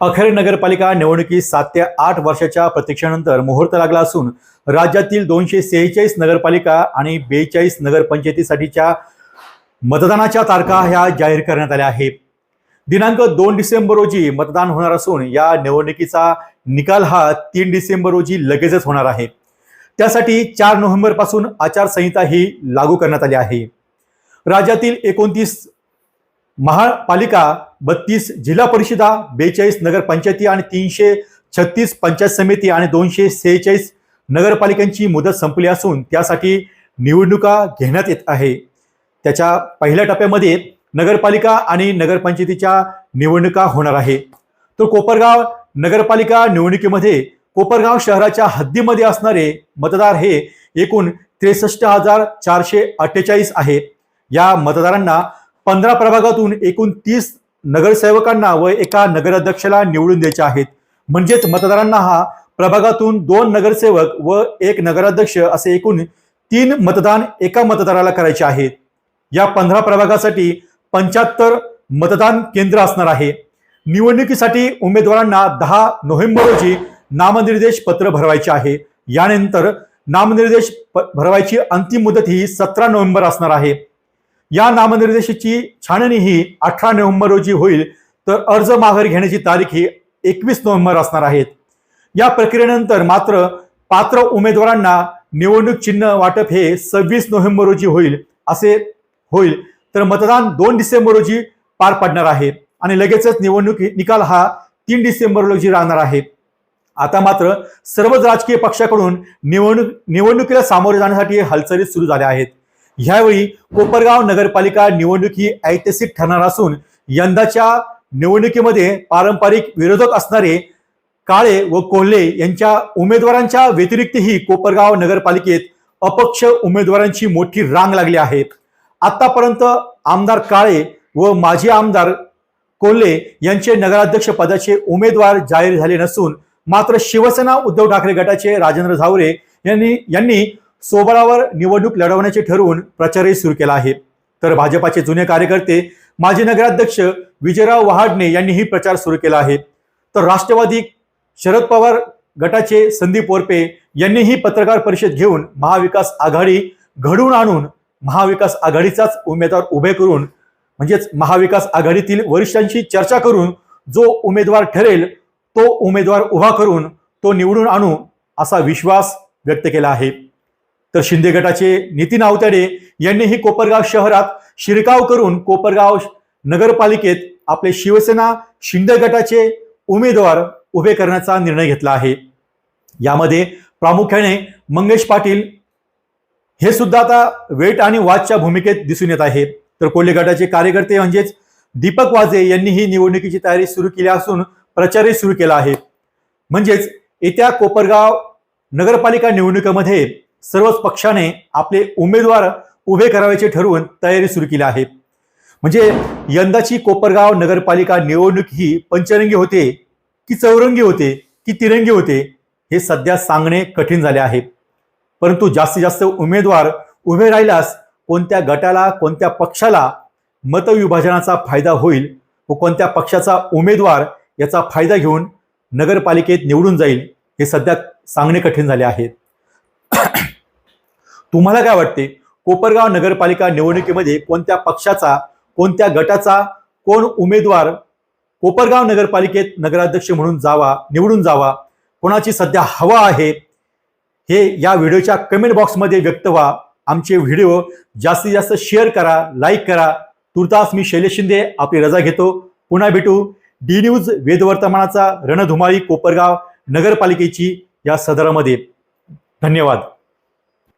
अखेर नगरपालिका निवडणुकीत सात ते आठ वर्षाच्या प्रतीक्षेनंतर मुहूर्त लागला असून राज्यातील दोनशे सेहेचाळीस नगरपालिका आणि बेचाळीस नगरपंचायतीसाठीच्या मतदानाच्या तारखा ह्या जाहीर करण्यात आल्या आहेत. दिनांक दोन डिसेंबर रोजी मतदान होणार असून या निवडणुकीचा निकाल हा तीन डिसेंबर रोजी लगेचच होणार आहे. त्यासाठी चार नोव्हेंबरपासून आचारसंहिता ही लागू करण्यात आली आहे. राज्यातील एकोणतीस महापालिका बत्तीस जिल्हा परिषदा बेचाळीस नगरपंचायती आणि तीनशे छत्तीस पंचायत समिती आणि दोनशे सेहेचाळीस नगरपालिकांची मुदत संपली असून त्यासाठी निवडणुका घेण्यात येत आहे. त्याच्या पहिल्या टप्प्यामध्ये नगरपालिका आणि नगरपंचायतीच्या निवडणुका होणार आहे. तर कोपरगाव नगरपालिका निवडणुकीमध्ये कोपरगाव शहराच्या हद्दीमध्ये असणारे मतदार हे एकूण त्रेसष्ट हजार चारशे अठ्ठेचाळीस आहे. या मतदारांना पंधरा प्रभागातून एकूण तीस नगरसेवकांना व एका नगराध्यक्षाला निवडून द्यायचे आहेत. म्हणजेच मतदारांना हा प्रभागातून दोन नगरसेवक व एक नगराध्यक्ष असे एकूण तीन मतदान एका मतदाराला करायचे आहेत या पंधरा प्रभागासाठी पंच्याहत्तर मतदान केंद्र असणार आहे. निवडणुकीसाठी उमेदवारांना दहा नोव्हेंबर रोजी नामनिर्देश पत्र भरवायचे आहे. यानंतर नामनिर्देश प- भरवायची अंतिम मुदत ही सतरा नोव्हेंबर असणार आहे. या नामनिर्देशाची छाननी ही अठरा नोव्हेंबर रोजी होईल तर अर्ज माघार घेण्याची तारीख ही एकवीस नोव्हेंबर असणार आहेत. या प्रक्रियेनंतर मात्र पात्र उमेदवारांना निवडणूक चिन्ह वाटप हे सव्वीस नोव्हेंबर रोजी होईल असे होईल. तर मतदान दोन डिसेंबर रोजी पार पडणार आहे आणि लगेचच निवडणूक निकाल हा तीन डिसेंबर रोजी राहणार आहे. आता मात्र सर्वच राजकीय पक्षाकडून निवडणूक निवडणुकीला सामोरे जाण्यासाठी हालचाली सुरू झाल्या आहेत. ह्यावेळी कोपरगाव नगरपालिका निवडणूक ही ऐतिहासिक ठरणार असून यंदाच्या निवडणुकीमध्ये पारंपरिक विरोधक असणारे काळे व कोल्हे यांच्या उमेदवारांच्या व्यतिरिक्तही कोपरगाव नगरपालिकेत अपक्ष उमेदवारांची मोठी रांग लागली आहे. आतापर्यंत आमदार काळे व माजी आमदार कोल्हे यांचे नगराध्यक्ष पदाचे उमेदवार जाहीर झाले नसून मात्र शिवसेना उद्धव ठाकरे गटाचे राजेंद्र झावरे यांनी यांनी सोबळावर निवडणूक लढवण्याचे ठरवून प्रचारही सुरू केला आहे. तर भाजपाचे जुने कार्यकर्ते माजी नगराध्यक्ष विजयराव वहाडणे यांनीही प्रचार सुरू केला आहे. तर राष्ट्रवादी शरद पवार गटाचे संदीप वरपे यांनीही पत्रकार परिषद घेऊन महाविकास आघाडी घडवून आणून महाविकास आघाडीचाच उमेदवार उभे करून म्हणजेच महाविकास आघाडीतील वरिष्ठांशी चर्चा करून जो उमेदवार ठरेल तो उमेदवार उभा करून तो निवडून आणू असा विश्वास व्यक्त केला आहे. तर शिंदे गटाचे नितीन आवताडे यांनीही कोपरगाव शहरात शिरकाव करून कोपरगाव नगरपालिकेत आपले शिवसेना शिंदे गटाचे उमेदवार उभे करण्याचा निर्णय घेतला आहे. यामध्ये प्रामुख्याने मंगेश पाटील हे सुद्धा आता वेट आणि वाचच्या भूमिकेत दिसून येत आहे. तर कोल्हे गटाचे कार्यकर्ते म्हणजेच दीपक वाजे यांनी ही निवडणुकीची तयारी सुरू केली असून प्रचारही सुरू केला आहे. म्हणजेच येत्या कोपरगाव नगरपालिका निवडणुकीमध्ये सर्वच पक्षाने आपले उमेदवार उभे करावायचे ठरवून तयारी सुरू केली आहे. म्हणजे यंदाची कोपरगाव नगरपालिका निवडणूक ही पंचरंगी होते की चौरंगी होते की तिरंगी होते हे सध्या सांगणे कठीण झाले आहे. परंतु जास्तीत जास्त उमेदवार उभे राहिल्यास कोणत्या गटाला कोणत्या पक्षाला मतविभाजनाचा फायदा होईल व कोणत्या पक्षाचा उमेदवार याचा फायदा घेऊन नगरपालिकेत निवडून जाईल हे सध्या सांगणे कठीण झाले आहे. तुम्हाला काय वाटते? कोपरगाव नगरपालिका निवडणुकीमध्ये कोणत्या पक्षाचा कोणत्या गटाचा कोण उमेदवार कोपरगाव नगरपालिकेत नगराध्यक्ष म्हणून जावा निवडून जावा कोणाची सध्या हवा आहे हे या व्हिडिओच्या कमेंट बॉक्समध्ये व्यक्त व्हा. आमचे व्हिडिओ जास्तीत जास्त शेअर करा लाईक करा. तुर्तास मी शैलेश शिंदे आपली रजा घेतो. पुन्हा भेटू. डी न्यूज वेदवर्तमानाचा रणधुमाळी कोपरगाव नगरपालिकेची या सदरामध्ये. धन्यवाद.